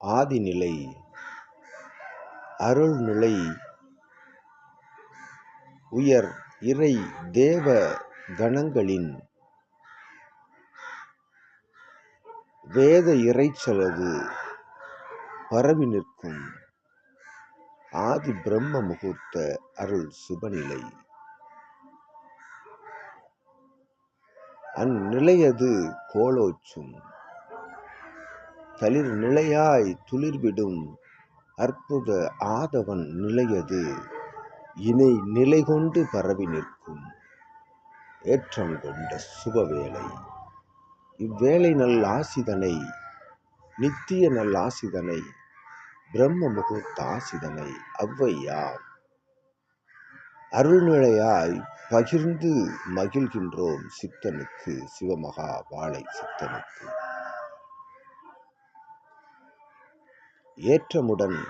ஆதிநிலை அருள்நிலை உயர் இறை தேவ கணங்களின் வேத இறைச்சலது பரவி நிற்கும் ஆதி பிரம்ம முகூர்த்த அருள் சுபநிலை. அந்நிலையது கோலோச்சும் தளிர் நிலையாய் துளிர்விடும் அற்புத ஆதவன் நிலையது. இணை நிலை கொண்டு பரவி நிற்கும் ஏற்றம் கொண்ட சுபவேளை. இவ்வேளை நல் ஆசிதனை நித்திய நல் ஆசிதனை பிரம்ம முகூர்த்த ஆசிதனை அவ்வையார் அருள்நிலையாய் பகிர்ந்து மகிழ்கின்றோம் சித்தனுக்கு சிவமகா வாழை சித்தனுக்கு. ஏற்றமுடன்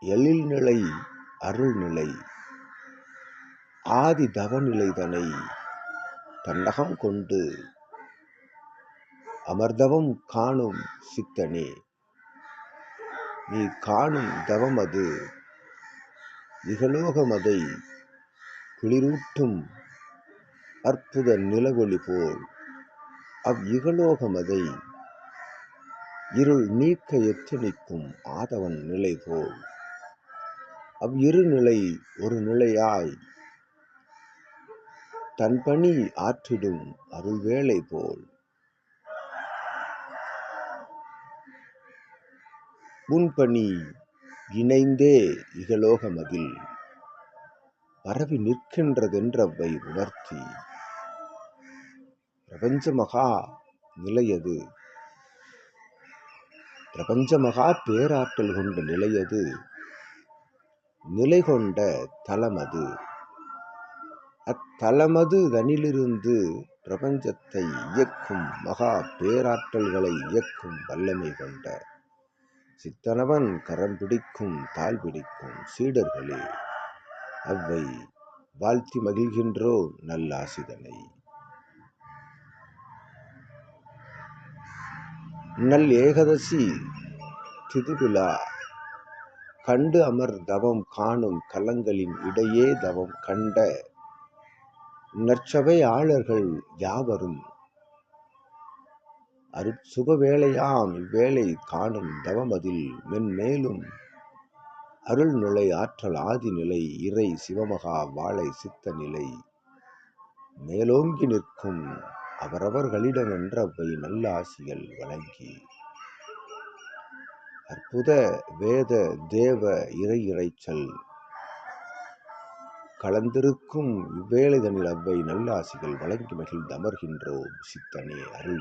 எழில்நிலை அருள்நிலை ஆதி தவநிலைதனை தன்னகம் கொண்டு அமர்தவம் காணும் சித்தனே. நீ காணும் தவமது இகலோகமதை குளிரூட்டும் அற்புத நிலவொளி போல். அவ் இகலோகமதை இருள் நீக்க எத்தனிக்கும் ஆதவன் நிலை போல் அவ் நிலை ஒரு நிலையாய் தன் பணி ஆற்றிடும் அருள்வேளை போல். உன்பணி இணைந்தே இகலோகமதில் பரவி நிற்கின்றதென்றவை உணர்த்தி. பிரபஞ்ச மகா நிலையது பிரபஞ்ச மகா பேராற்றல் கொண்ட நிலையது நிலை கொண்ட தலமது அத்தலமது தனிலிருந்து பிரபஞ்சத்தை இயக்கும் மகா பேராற்றல்களை இயக்கும் வல்லமை கொண்ட. சித்தனவன் கரம் பிடிக்கும் தாழ் பிடிக்கும் சீடர்களே அவ்வை வாழ்த்தி மகிழ்கின்றோ நல்லாசிதனை. நல் ஏகதசி திதிவிழா கண்டு அமர் தவம் காணும் கலங்களின் இடையே தவம் கண்ட நற்சபை ஆளர்கள் யாவரும்? அருட்சுப வேளையாம் இவ்வேளை காணும் தவமதில் மென்மேலும் அருள்நிலை ஆற்றல் ஆதி நிலை இறை சிவமகா வாழை சித்த நிலை மேலோங்கி நிற்கும் அவரவர்களிடமென்றவை நல்ல ஆசிகள் வழங்கி அற்புத வேத தேவ இறை இறைச்சல் கலந்திருக்கும் இவ்வேளைதனில் அவ்வை நல்லாசிகள் வழங்கி மகிழ்ந்து அமர்கின்றோம் சித்தனே அருள்